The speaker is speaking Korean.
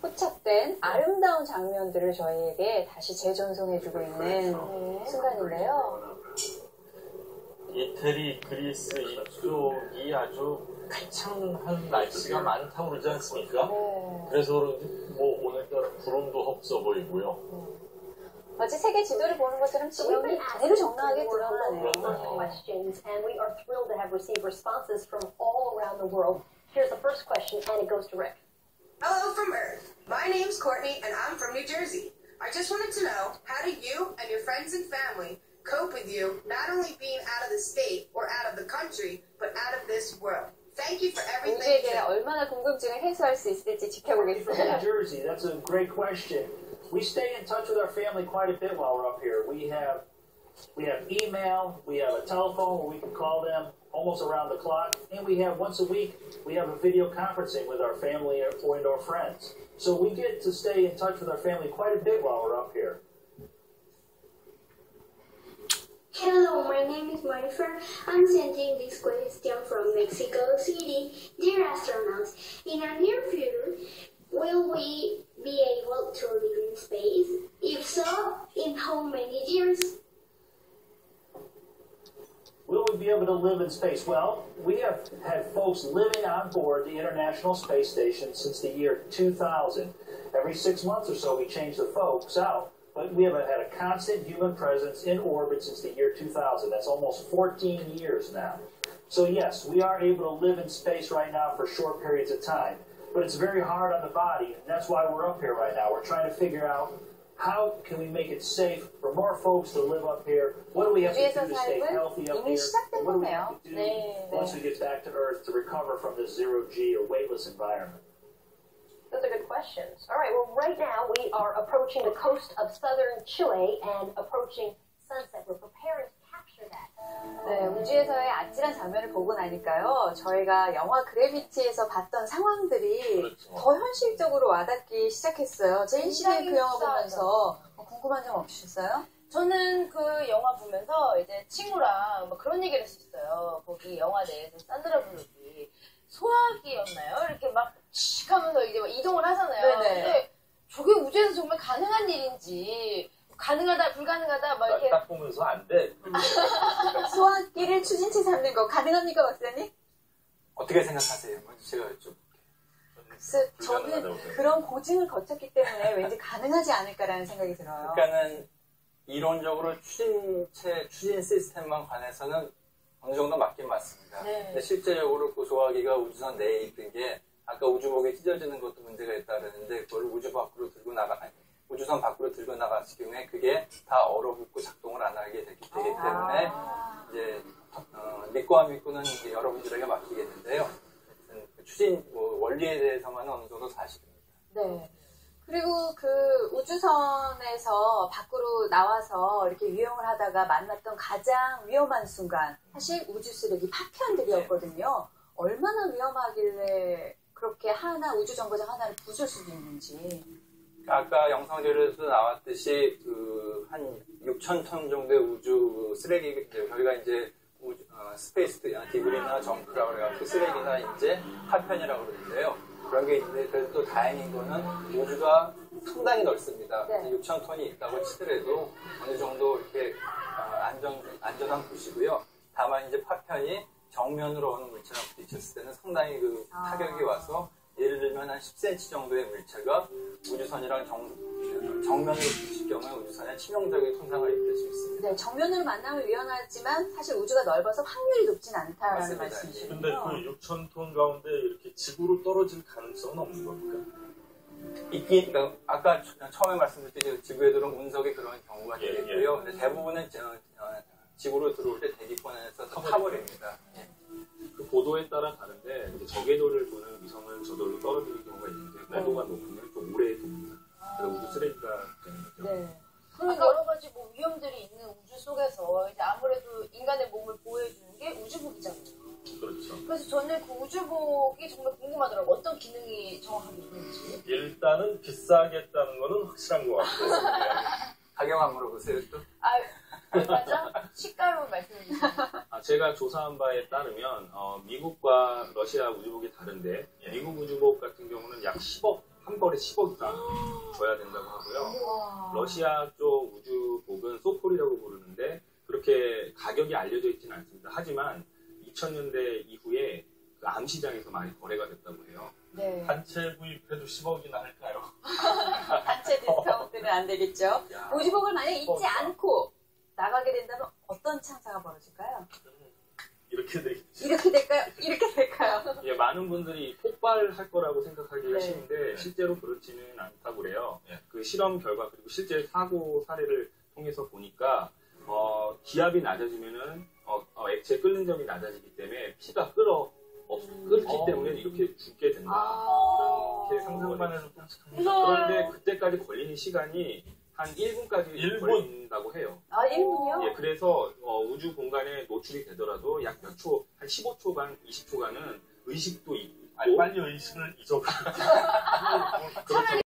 포착된 아름다운 장면들을 저희에게 다시 재전송해주고 있는 순간인데요. 이태리, 그리스 이쪽이 아주 가창한 날씨가 많다고 그러지 않습니까? 네. 그래서 그런지 뭐 오늘따라 구름도 없어 보이고요. 마치 세계 지도를 보는 것처럼 지형이 그대로 정확하게 드러나네요. Here's the first question, and it goes to Rick. Hello from Earth. My name's Courtney and I'm from New Jersey. I just wanted to know how do you and your friends and family cope with you not only being out of the state or out of the country, but out of this world? Thank you for everything. 우주에 you 대해 do. 얼마나 궁금증을 해소할 수 있을지 From New 지켜보겠습니다. Jersey, that's a great question. We stay in touch with our family quite a bit while we're up here. We have we have email, we have a telephone where we can call them almost around the clock, and we have once a week we have a video conferencing with our family or and our friends. So we get to stay in touch with our family quite a bit while we're up here. Hello, my name is Marifer. I'm sending this question from Mexico City. Dear astronauts, in a near future, will we be able to live in space? If so, in how many years? Will we be able to live in space? Well, we have had folks living on board the International Space Station since the year 2000. Every six months or so, we change the folks out. But we have had a constant human presence in orbit since the year 2000. That's almost 14 years now. So, yes, we are able to live in space right now for short periods of time. But it's very hard on the body, and that's why we're up here right now. We're trying to figure out how can we make it safe for more folks to live up here? What do we have to do to stay healthy up here? And what do we have to do once we get back to Earth to recover from this zero G or weightless environment? Those are good questions. All right, well, right now we are approaching the coast of southern Chile and approaching sunset. We're preparing 네, 우주에서의 아찔한 장면을 보고 나니까요, 저희가 영화 그래비티에서 봤던 상황들이 그렇죠. 더 현실적으로 와닿기 시작했어요. 제인 씨는 그 영화. 보면서 뭐 궁금한 점 없으셨어요? 저는 그 영화 보면서 이제 친구랑 뭐 그런 얘기를 했었어요. 거기 영화 내에서 산드라 블록이 소화기였나요? 이렇게 막씩 하면서 이제 막 이동을 하잖아요. 네네. 근데 저게 우주에서 정말 가능한 일인지 가능하다 불가능하다 막 이렇게 딱 보면서 안 돼. 소화기를 추진체 삼는 거 가능합니까, 박사님? 어떻게 생각하세요? 먼저 제가 여쭤볼게요. 글쎄, 저는. 그런 고증을 거쳤기 때문에 왠지 가능하지 않을까라는 생각이 들어요. 그러니까는 이론적으로 추진체, 추진 시스템만 관해서는 어느 정도 맞긴 맞습니다. 네. 근데 실제적으로 그 소화기가 우주선 내에 있던 게 아까 우주복에 찢어지는 것도 문제가 있다 그러는데 그걸 우주 밖으로 들고 나가 아니, 우주선 밖으로 들고 나갔을 경우에 그게 다 얼어붙고 작동을 안 하게 되기 때문에 아. 이제 어, 믿고 안 믿고는 이제 여러분들에게 맡기겠는데요. 그 추진 뭐 원리에 대해서만은 어느 정도 사실입니다. 네. 그리고 그 우주선에서 밖으로 나와서 이렇게 유영을 하다가 만났던 가장 위험한 순간, 사실 우주 쓰레기 파편들이었거든요. 얼마나 위험하길래 그렇게 하나 우주 정거장 하나를 부술 수도 있는지. 아까 영상들에서 나왔듯이 그 한 6천 톤 정도의 우주 쓰레기 저희가 이제 우주, 어, 스페이스 디브리나 정크라고 해갖고 쓰레기나 이제 파편이라고 그러는데요. 그런 게 있는데 그래도 또 다행인 거는 우주가 상당히 넓습니다. 네. 6천 톤이 있다고 치더라도 어느 정도 이렇게 어, 안전 안전한 곳이고요. 다만 이제 파편이 정면으로 오는 물체랑 부딪혔을 때는 상당히 그 아. 타격이 와서 예를 들면 한 10cm 정도의 물체가 우주선이랑 정, 정면으로 부딪힐 경우에 우주선에 치명적인 손상을 입힐 수 있습니다. 네, 정면으로 만나면 위험하지만 사실 우주가 넓어서 확률이 높진 않다라는 맞습니다. 말씀이시군요. 근데 그 6천 톤 가운데 이렇게 지구로 떨어질 가능성은 없는 겁니까? 있긴, 그러니까 아까 처- 처음에 말씀드렸듯이 지구에 들어온 운석이 그런 경우가 예, 되겠고요. 예. 근데 대부분은 저- 어, 지구로 들어올 때 정말 궁금하더라고요. 어떤 기능이 정확하게 있는지. 일단은 비싸겠다는 거는 확실한 것 같고 가격 안 물어보세요, 또? 아, 얼마죠? 시가로 말씀해 주세요. 아, 제가 조사한 바에 따르면 어, 미국과 러시아 우주복이 다른데 예. 미국 우주복 같은 경우는 약 10억 한 1월에 10억 이상 줘야 된다고 하고요. 와. 러시아 쪽 우주복은 소폴이라고 부르는데 그렇게 가격이 알려져 있지는 않습니다. 하지만 2000년대 이후에 그 암시장에서 많이 거래가 됐다고 해요. 네. 단체 구입해도 10억이나 할까요? 단체 디스카운트는 안 되겠죠. 야, 우주복을 만약 잊지 어, 않고 나가게 된다면 어떤 창사가 벌어질까요? 이렇게 되겠죠. 이렇게 될까요? 이렇게 될까요? 예, 많은 분들이 폭발할 거라고 생각하기 네. 하시는데 실제로 그렇지는 않다고 그래요. 네. 그 실험 결과 그리고 실제 사고 사례를 통해서 보니까 어, 기압이 낮아지면은 어, 어, 액체 끓는 점이 낮아지기 때문에 피가 끓어 없, 끓기 어. 때문에 이렇게 죽게 된다. 아. 이렇게 상상만 끔찍합니다. 그런데 그때까지 걸리는 시간이 한 1분까지 일 분? 걸린다고 해요. 아, 1분이요? 예, 그래서 어, 우주 공간에 노출이 되더라도 약 몇 초, 한 15초간, 20초간은 의식도 있고 아니, 빨리 의식을 잊어버려.